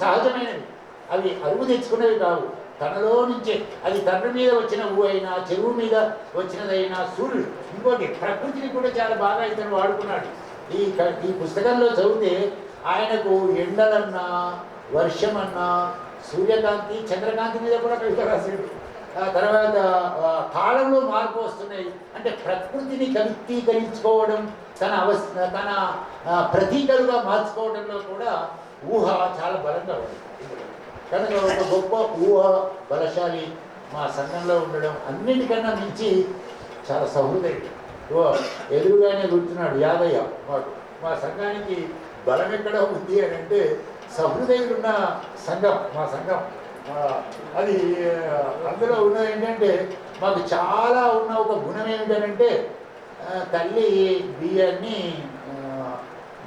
సహజమైనవి. అవి అరువు తెచ్చుకునేవి కావు. తనలో నుంచే. అది తండ్రి మీద వచ్చిన ఊ అయినా చెరువు మీద వచ్చినదైనా సూర్యుడు. ఇంకోటి ప్రకృతిని కూడా చాలా బాగా ఇతను వాడుకున్నాడు. ఈ క- ఈ పుస్తకంలో చదివితే ఆయనకు ఎండలన్నా వర్షమన్నా సూర్యకాంతి చంద్రకాంతి మీద కూడా కవిత రాశాడు. తర్వాత కాలంలో మార్పు వస్తున్నాయి. అంటే ప్రకృతిని కవిత్వీకరించుకోవడం తన అవస్ తన ప్రతీకలుగా మార్చుకోవడంలో కూడా ఊహ చాలా బలంగా ఉంది. కనుక ఒక గొప్ప ఊహ బలశాలి మా సంఘంలో ఉండడం అన్నిటికన్నా మించి చాలా సహృదయుడు ఓ ఎదురుగానే కూర్చున్నాడు యాదయ్య మాకు మా సంఘానికి బలం ఎక్కడ ఉంది అని అంటే సహృదయుడున్న సంఘం మా సంఘం. అది అందులో ఉన్నది ఏంటంటే మాకు చాలా ఉన్న ఒక గుణం ఏమిటనంటే తల్లి బియ్యాన్ని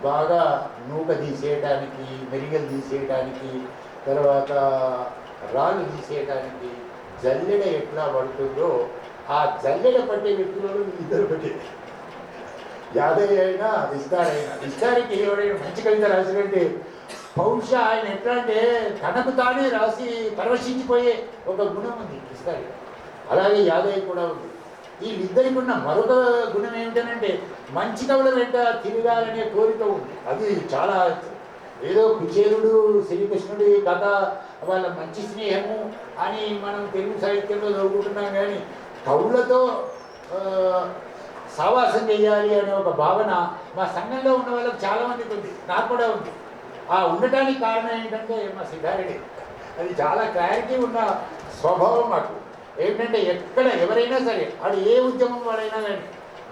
బాగా నూక తీసేయడానికి మెరిగలు తీసేయడానికి తర్వాత రాళ్ళు తీసేయడానికి జల్లెడ ఎట్లా పడుతుందో ఆ జల్లెడ పట్టే వ్యక్తులలో ఇద్దరు పట్టేది యాదయ్య అయినా విస్తారైనా విస్తారికి ఎవరైనా మంచి కవిత రాసినట్టే బహుశా ఆయన ఎట్లా అంటే తనకు తానే రాసి పరవశించిపోయే ఒక గుణం ఉంది కృష్ణగారి అలాగే యాదయ్య కూడా ఉంది. వీళ్ళిద్దరికి ఉన్న మరొక గుణం ఏమిటనంటే మంచి కవుల వెంట తిరగాలనే కోరిక ఉంది. అది చాలా ఏదో కుచేరుడు శ్రీకృష్ణుడి కథ వాళ్ళ మంచి స్నేహము అని మనం తెలుగు సాహిత్యంలో చదువుకుంటున్నాం కానీ కవులతో సావాసం చేయాలి అనే ఒక భావన మా సంఘంలో ఉన్న వాళ్ళకి చాలామందికి ఉంది. నాకు కూడా ఉంది. ఆ ఉండటానికి కారణం ఏంటంటే మా సిద్ధారెడ్డి అది చాలా క్లారిటీ ఉన్న స్వభావం మాకు. ఏంటంటే ఎక్కడ ఎవరైనా సరే వాడు ఏ ఉద్యమం వాడైనా కానీ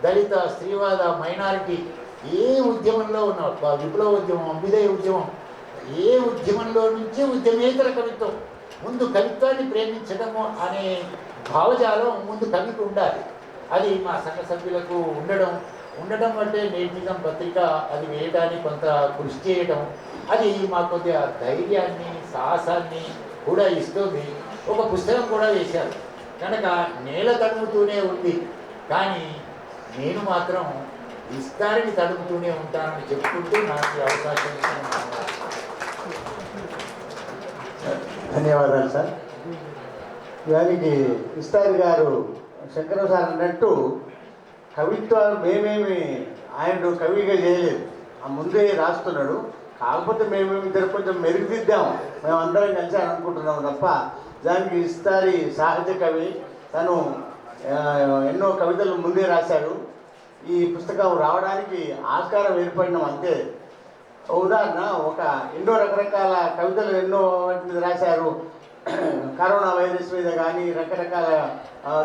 దళిత స్త్రీవాద మైనారిటీ ఏ ఉద్యమంలో ఉన్న విప్లవ ఉద్యమం అభ్యుదయ ఉద్యమం ఏ ఉద్యమంలో నుంచే ఉద్యమేతర కవిత్వం ముందు కవిత్వాన్ని ప్రేమించడము అనే భావజాలం ముందు కవికి ఉండాలి. అది మా సంఘ సభ్యులకు ఉండడం ఉండడం అంటే నేటిజం పత్రిక అది వేయడానికి కొంత కృషి చేయడం అది మా కొద్దిగా ధైర్యాన్ని సాహసాన్ని కూడా ఇస్తుంది. ఒక పుస్తకం కూడా వేశారు. కనుక నేల తడుముతూనే ఉంది. కానీ నేను మాత్రం విస్తారిని తడుముతూనే ఉంటానని చెప్పుకుంటూ నాకు అవకాశం ధన్యవాదాలు సార్. దానికి విస్తారి గారు శంకర సార్ అన్నట్టు కవిత్వాలు మేమేమి ఆయన కవిగా చేయలేదు. ఆ ముందే రాస్తున్నాడు. కాకపోతే మేము ఇద్దరు కొంచెం మెరుగుదిద్దాం. మేము అందరం కలిసి అని అనుకుంటున్నాం తప్ప దానికి ఇస్తారి సహజ కవి తను ఎన్నో కవితలు ముందే రాశాడు. ఈ పుస్తకం రావడానికి ఆస్కారం ఏర్పడినాం అంతే. ఉదాహరణ ఒక ఎన్నో రకరకాల కవితలు ఎన్నో వాటి మీద రాశారు. కరోనా వైరస్ మీద కానీ రకరకాల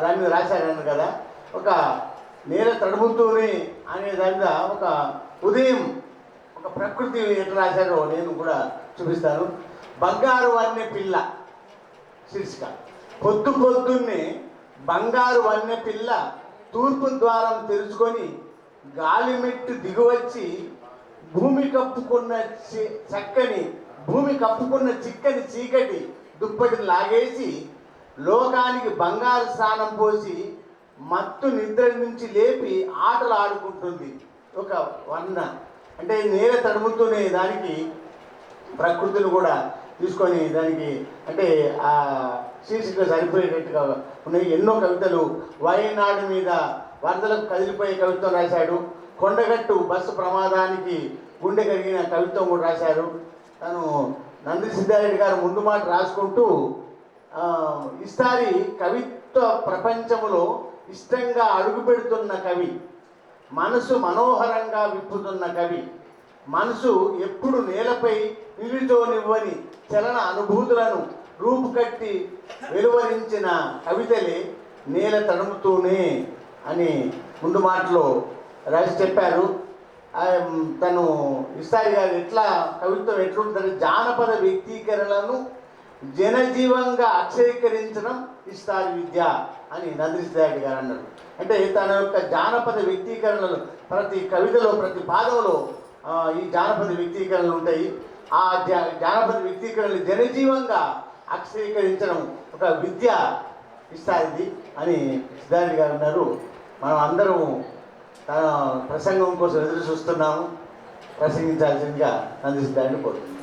దాని మీద రాశారని కదా. ఒక నేల తడుముతూనే అనే దాని మీద ఒక ఉదయం ఒక ప్రకృతి ఎట్లా రాశారో నేను కూడా చూపిస్తాను. బంగారు వన్నె పిల్ల శీర్షిక. పొద్దు పొద్దున్నే బంగారు వన్నె పిల్ల తూర్పు ద్వారం తెరుచుకొని గాలిమెట్టు దిగువచ్చి భూమి కప్పుకున్న చి- చక్కని భూమి కప్పుకున్న చిక్కని చీకటి దుప్పటిని లాగేసి లోకానికి బంగారు స్నానం పోసి మత్తు నిద్ర నుంచి లేపి ఆటలు ఆడుకుంటుంది ఒక వర్ణ అంటే నేల తడుముతూనే దానికి ప్రకృతిని కూడా తీసుకొని దానికి అంటే ఆ శీర్షిక సరిపోయేటట్టుగా ఉన్నాయి. ఎన్నో కవితలు వయనాడు మీద వరదలకు కదిలిపోయే కవిత్వం రాశాడు. కొండగట్టు బస్సు ప్రమాదానికి గుండె కరిగిన కవిత్వం కూడా రాశారు. తను నంది సిద్ధారెడ్డి గారు ముందు మాట రాసుకుంటూ ఆ, ఈసారి కవిత్వ ప్రపంచంలో ఇష్టంగా అడుగు పెడుతున్న కవి మనసు మనోహరంగా విప్పుతున్న కవి. మనసు ఎప్పుడు నేలపై నిలుచోనివ్వని చలన అనుభూతులను రూపుకట్టి వెలువరించిన కవితలే నేల తడుముతూనే అని ముందు మాటలో రాసి చెప్పారు. తను ఇస్తాయి గారు ఎట్లా కవిత్వం ఎట్లుంటుంది? జానపద వ్యక్తీకరణలను జనజీవంగా అక్షరీకరించడం ఇస్తారు విద్య అని నందిస్తాడు గారు అన్నారు. అంటే తన యొక్క జానపద వ్యక్తీకరణలు ప్రతి కవితలో ప్రతి పాదంలో ఈ జానపద వ్యక్తీకరణలు ఉంటాయి. ఆ జా- జానపద వ్యక్తీకరణలు జనజీవంగా అక్షరీకరించడం ఒక విద్య ఇస్తారిది అని సిద్ధారెడ్డి గారు అన్నారు. మనం అందరం తన ప్రసంగం కోసం ఎదురు చూస్తున్నాము. ప్రసంగించాల్సిందిగా నందిస్తారని కోరుతున్నాను